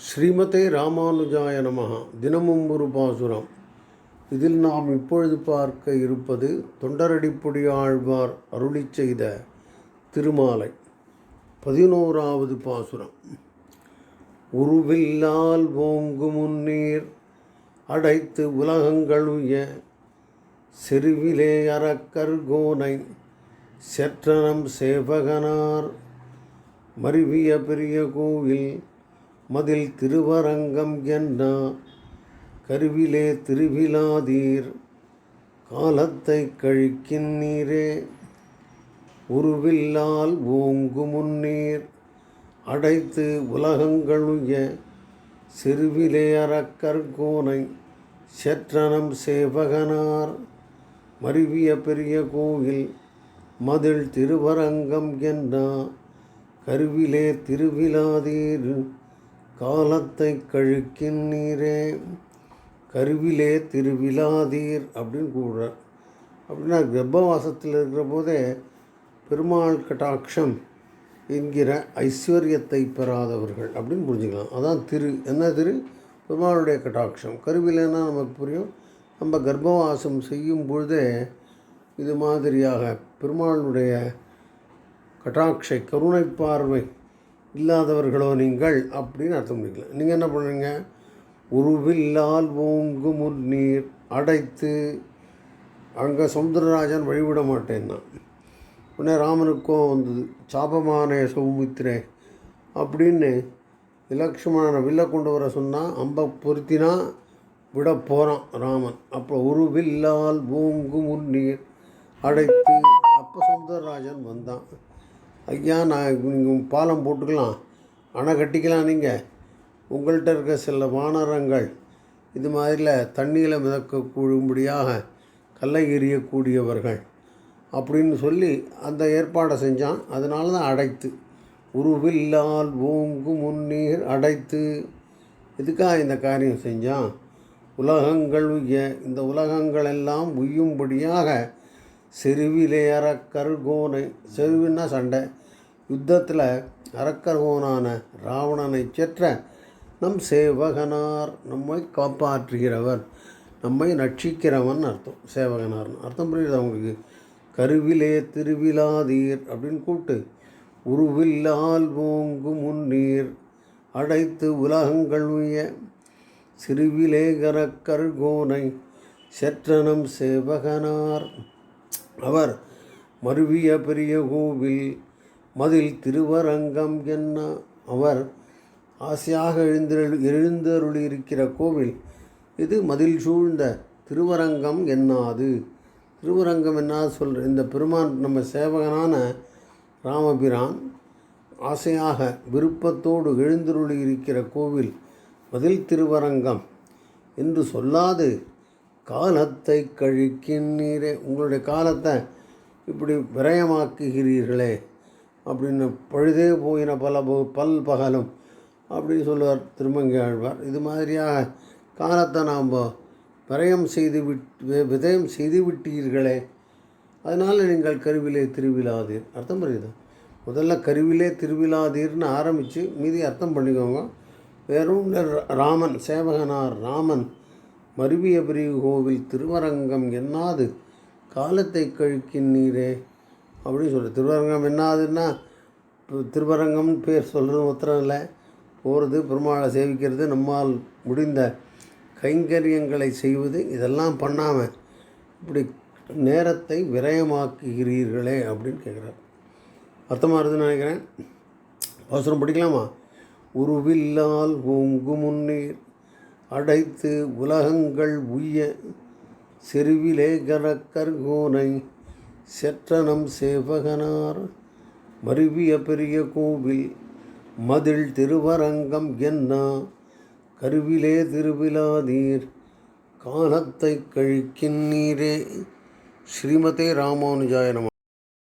ஸ்ரீமதே ராமானுஜாய நமகா தினமும் ஒரு பாசுரம். இதில் நாம் இப்பொழுது பார்க்க இருப்பது தொண்டரடிப்புடி ஆழ்வார் அருளிச் செய்த திருமாலை. பதினோராவது பாசுரம். உருவில்லால் ஓங்கு முன்னீர் அடைத்து உலகங்களுய செருவிலே அறக்கர்கோனை செற்றனம் சேவகனார். மருவிய பெரிய கோவில் மதில் திருவரங்கம் என்ன? கருவிலே திருவிழாதீர். காலத்தை கழிக்கின்றீரே உருவில்லால் ஓங்கு முன்னீர். அடைத்து உலகங்களுய சிறுவிலே அறக்கர்கோனை செற்றனம் சேவகனார். மருவிய பெரிய கோயில் மதில் திருவரங்கம் என்ன? கருவிலே திருவிழாதீர். காலத்தை கழுக்கின்றீரே கருவிலே திருவிழாதீர் அப்படின்னு கூடுறார் அப்படின்னா கர்ப்பவாசத்தில் இருக்கிற போதே பெருமாள் கட்டாட்சம் என்கிற ஐஸ்வர்யத்தை பெறாதவர்கள் அப்படின்னு புரிஞ்சுக்கலாம். அதான் திரு. என்ன திரு? பெருமாளுடைய கட்டாட்சம். கருவிலேன்னா நமக்கு புரியும். நம்ம கர்ப்பவாசம் செய்யும் பொழுதே இது மாதிரியாக பெருமாளுடைய கட்டாட்சை கருணை பார்வை இல்லாதவர்களோ நீங்கள் அப்படின்னு அர்த்தம் பண்ணிக்கலாம் நீங்கள் என்ன பண்ணுறீங்க உருவில்லால் ஓங்கு முன்னீர் அடைத்து அங்கே சமுத்திரராஜன் வழிவிட மாட்டேன்னா. உடனே ராமனுக்கும் வந்தது. சாபமான சௌமித்திரே அப்படின்னு இலக்ஷ்மணனை வில்ல கொண்டு வர சொன்னால் அம்பை பொருத்தினா விட போகிறான் ராமன். அப்போ உருவில்லால் ஓங்கு முன்னீர் அடைத்து அப்போ சுந்தரராஜன் வந்தான். ஐயா நான் நீங்கள் பாலம் போட்டுக்கலாம். அணை கட்டிக்கலாம் நீங்கள் உங்கள்கிட்ட இருக்க சில வானரங்கள் இது மாதிரில தண்ணியில் மிதக்கக்கூடும்படியாக கல்லை எறியக்கூடியவர்கள் அப்படின்னு சொல்லி அந்த ஏற்பாடை செஞ்சான். அதனால தான் அடைத்து. உருவில்லால் ஓங்கு முன்னீர் அடைத்து. இதுக்காக இந்த காரியம் செஞ்சான்? உலகங்கள் உய்ய இந்த உலகங்கள் எல்லாம் உய்யும்படியாக செருவிலே அறக்கர்கோனை செருவின்னா சண்டை. யுத்தத்தில் அறக்கர்கோனான ராவணனை செற்ற நம் சேவகனார் நம்மை காப்பாற்றுகிறவர். நம்மை ரட்சிக்கிறவன் அர்த்தம். சேவகனார்னு அர்த்தம் புரியுது அவங்களுக்கு கருவிலே திருவிழாதீர் அப்படின்னு கூப்பிட்டு உருவில்லால் ஓங்கு முன்னீர் அடைத்து உலகங்கள் உய சிறுவிலே செற்றனம் சேவகனார். அவர் மருவிய பெரிய கோவில் மதில் திருவரங்கம் என்ன? அவர் ஆசையாக எழுந்தருள் இருக்கிற கோவில் இது மதில் சூழ்ந்த திருவரங்கம் என்னாது? திருவரங்கம் என்னாது சொல்கிற இந்த பெருமான் நம்ம சேவகனான ராமபிரான் ஆசையாக விருப்பத்தோடு எழுந்தருளி இருக்கிற கோவில் மதில் திருவரங்கம் என்று சொல்லாது. காலத்தை கழிக்கின்றீரே உங்களுடைய காலத்தை இப்படி விரயமாக்குகிறீர்களே. அப்படின்னு பழுதே போயின பல பல் பகலும் அப்படின்னு சொல்லுவார் திருமங்கி ஆழ்வார். இது மாதிரியாக காலத்தை நாம் விரயம் செய்து விட் விதயம் செய்து விட்டீர்களே. அதனால் நீங்கள் கருவிலே திருவிழாதீர். அர்த்தம் புரியுது? முதல்ல கருவிலே திருவிழாதீர்னு ஆரம்பித்து மீதி அர்த்தம் பண்ணிக்கோங்க. வெறும் ராமன் சேவகனார் ராமன் மருவிய பிரிவு கோவில் திருவரங்கம் என்னாது? காலத்தை கழிக்கின்றீரே அப்படின்னு சொல்லு திருவரங்கம் என்னாதுன்னா இப்போ பேர் சொல்கிறது உத்தரம் இல்லை. போகிறது பெருமாளை சேவிக்கிறது நம்மால் முடிந்த கைங்கரியங்களை செய்வது இதெல்லாம் பண்ணாமல் இப்படி நேரத்தை விரயமாக்குகிறீர்களே அப்படின்னு கேட்குறார் அர்த்தமாக இருக்குதுன்னு நினைக்கிறேன். அவசரம் படிக்கலாமா? உருவில்லால் ஓங்கு முன்னீர் அடைத்து உலகங்கள் உய்ய செருவிலே கரக்கர்கோனை செற்றனம் சேவகனார். மருவிய பெரிய கோவில் மதில் திருவரங்கம் என்ன? கருவிலே திருவிழாதீர் காலத்தை கழிக்கின்றீரே ஸ்ரீமதே ராமானுஜாய நம